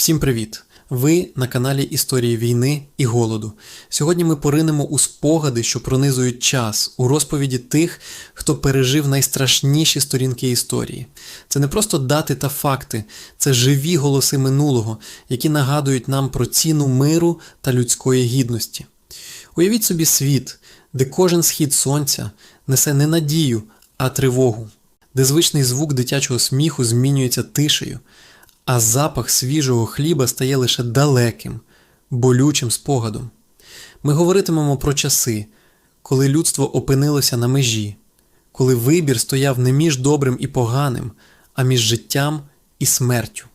Всім привіт! Ви на каналі Історії війни і голоду. Сьогодні ми поринемо у спогади, що пронизують час, у розповіді тих, хто пережив найстрашніші сторінки історії. Це не просто дати та факти, це живі голоси минулого, які нагадують нам про ціну миру та людської гідності. Уявіть собі світ, де кожен схід сонця несе не надію, а тривогу, де звичний звук дитячого сміху змінюється тишею, а запах свіжого хліба стає лише далеким, болючим спогадом. Ми говоритимемо про часи, коли людство опинилося на межі, коли вибір стояв не між добрим і поганим, а між життям і смертю.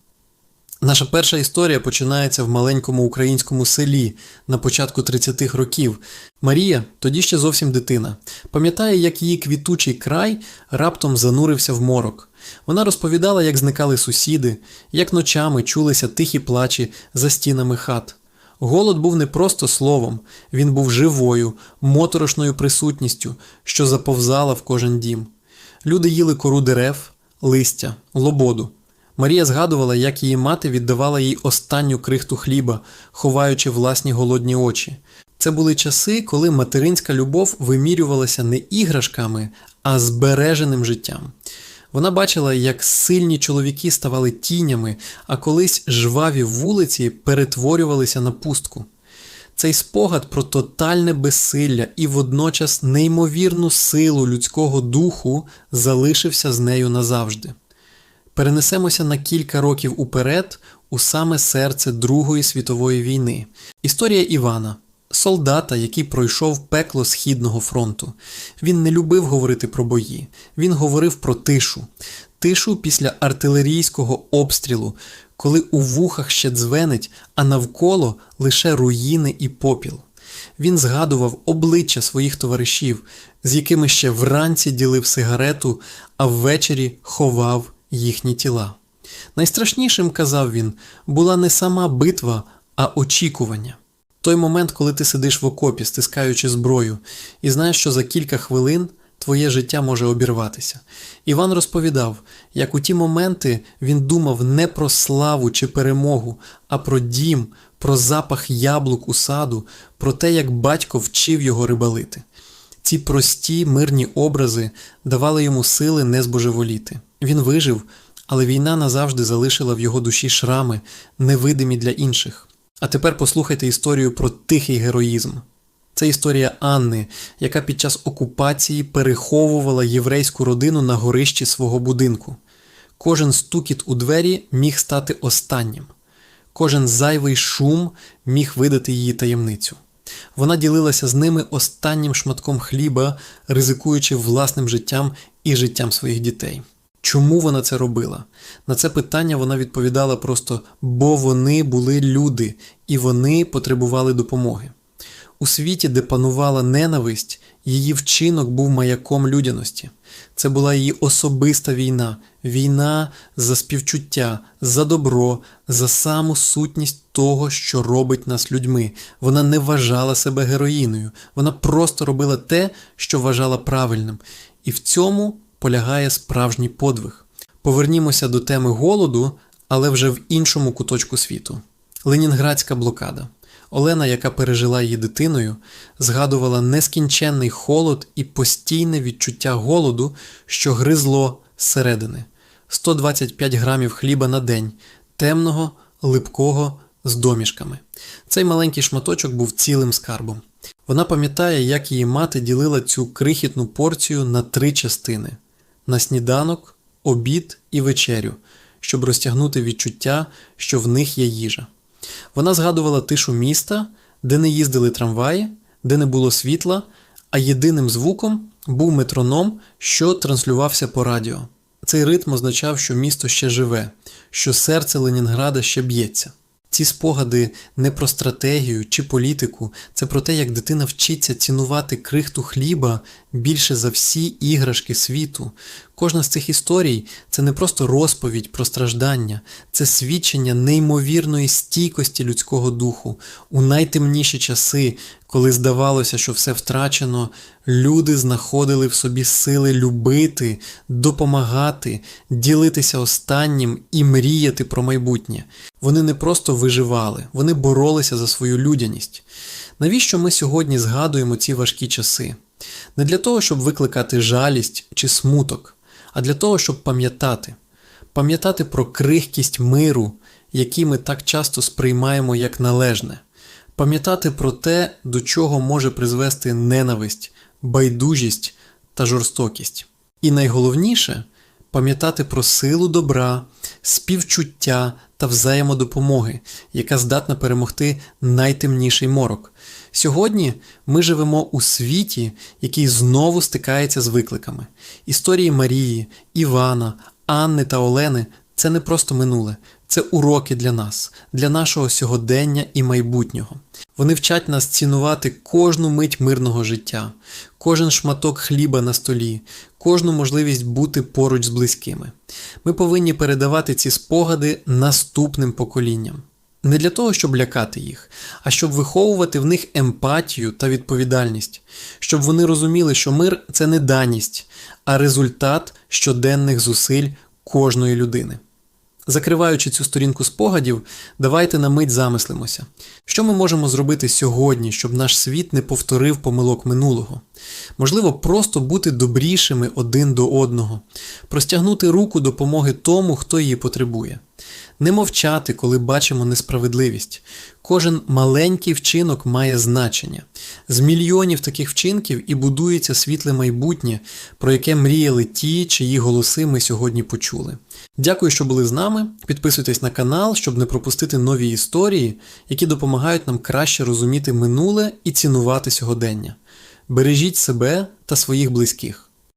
Наша перша історія починається в маленькому українському селі на початку 30-х років. Марія, тоді ще зовсім дитина, пам'ятає, як її квітучий край раптом занурився в морок. Вона розповідала, як зникали сусіди, як ночами чулися тихі плачі за стінами хат. Голод був не просто словом, він був живою, моторошною присутністю, що заповзала в кожен дім. Люди їли кору дерев, листя, лободу. Марія згадувала, як її мати віддавала їй останню крихту хліба, ховаючи власні голодні очі. Це були часи, коли материнська любов вимірювалася не іграшками, а збереженим життям. Вона бачила, як сильні чоловіки ставали тінями, а колись жваві вулиці перетворювалися на пустку. Цей спогад про тотальне безсилля і водночас неймовірну силу людського духу залишився з нею назавжди. Перенесемося на кілька років уперед у саме серце Другої світової війни. Історія Івана, солдата, який пройшов пекло Східного фронту. Він не любив говорити про бої, він говорив про тишу, тишу після артилерійського обстрілу, коли у вухах ще дзвенить, а навколо лише руїни і попіл. Він згадував обличчя своїх товаришів, з якими ще вранці ділив сигарету, а ввечері ховав їхні тіла. Найстрашнішим, казав він, була не сама битва, а очікування. Той момент, коли ти сидиш в окопі, стискаючи зброю, і знаєш, що за кілька хвилин твоє життя може обірватися. Іван розповідав, як у ті моменти він думав не про славу чи перемогу, а про дім, про запах яблук у саду, про те, як батько вчив його рибалити. Ці прості мирні образи давали йому сили не збожеволіти. Він вижив, але війна назавжди залишила в його душі шрами, невидимі для інших. А тепер послухайте історію про тихий героїзм. Це історія Анни, яка під час окупації переховувала єврейську родину на горищі свого будинку. Кожен стукіт у двері міг стати останнім, кожен зайвий шум міг видати її таємницю. Вона ділилася з ними останнім шматком хліба, ризикуючи власним життям і життям своїх дітей. Чому вона це робила? На це питання вона відповідала просто бо вони були люди і вони потребували допомоги. У світі, де панувала ненависть, її вчинок був маяком людяності. Це була її особиста війна, війна за співчуття, за добро, за саму сутність того, що робить нас людьми. Вона не вважала себе героїною, вона просто робила те, що вважала правильним. І в цьому полягає справжній подвиг. Повернімося до теми голоду, але вже в іншому куточку світу. Ленінградська блокада. Олена, яка пережила її дитиною, згадувала нескінченний холод і постійне відчуття голоду, що гризло зсередини. 125 грамів хліба на день, темного, липкого, з домішками. Цей маленький шматочок був цілим скарбом. Вона пам'ятає, як її мати ділила цю крихітну порцію на три частини: на сніданок, обід і вечерю, щоб розтягнути відчуття, що в них є їжа. Вона згадувала тишу міста, де не їздили трамваї, де не було світла, а єдиним звуком був метроном, що транслювався по радіо. Цей ритм означав, що місто ще живе, що серце Ленінграда ще б'ється. Ці спогади не про стратегію чи політику, це про те, як дитина вчиться цінувати крихту хліба більше за всі іграшки світу, Кожна з цих історій це не просто розповідь про страждання, це свідчення неймовірної стійкості людського духу. У найтемніші часи, коли здавалося, що все втрачено, люди знаходили в собі сили любити, допомагати, ділитися останнім і мріяти про майбутнє. Вони не просто виживали, вони боролися за свою людяність. Навіщо ми сьогодні згадуємо ці важкі часи? Не для того, щоб викликати жалість чи смуток, а для того, щоб пам'ятати, пам'ятати про крихкість миру, який ми так часто сприймаємо як належне, пам'ятати про те, до чого може призвести ненависть, байдужість та жорстокість. І найголовніше пам'ятати про силу добра, співчуття та взаємодопомоги, яка здатна перемогти найтемніший морок. Сьогодні ми живемо у світі, який знову стикається з викликами. Історії Марії, Івана, Анни та Олени це не просто минуле, це уроки для нас, для нашого сьогодення і майбутнього. Вони вчать нас цінувати кожну мить мирного життя, кожен шматок хліба на столі, кожну можливість бути поруч з близькими. Ми повинні передавати ці спогади наступним поколінням. Не для того, щоб лякати їх, а щоб виховувати в них емпатію та відповідальність, щоб вони розуміли, що мир це не даність, а результат щоденних зусиль кожної людини. Закриваючи цю сторінку спогадів, давайте на мить замислимося, що ми можемо зробити сьогодні, щоб наш світ не повторив помилок минулого. Можливо, просто бути добрішими один до одного, простягнути руку допомоги тому, хто її потребує. Не мовчати, коли бачимо несправедливість. Кожен маленький вчинок має значення. З мільйонів таких вчинків і будується світле майбутнє, про яке мріяли ті, чиї голоси ми сьогодні почули. Дякую, що були з нами. Підписуйтесь на канал, щоб не пропустити нові історії, які допомагають нам краще розуміти минуле і цінувати сьогодення. Бережіть себе та своїх близьких.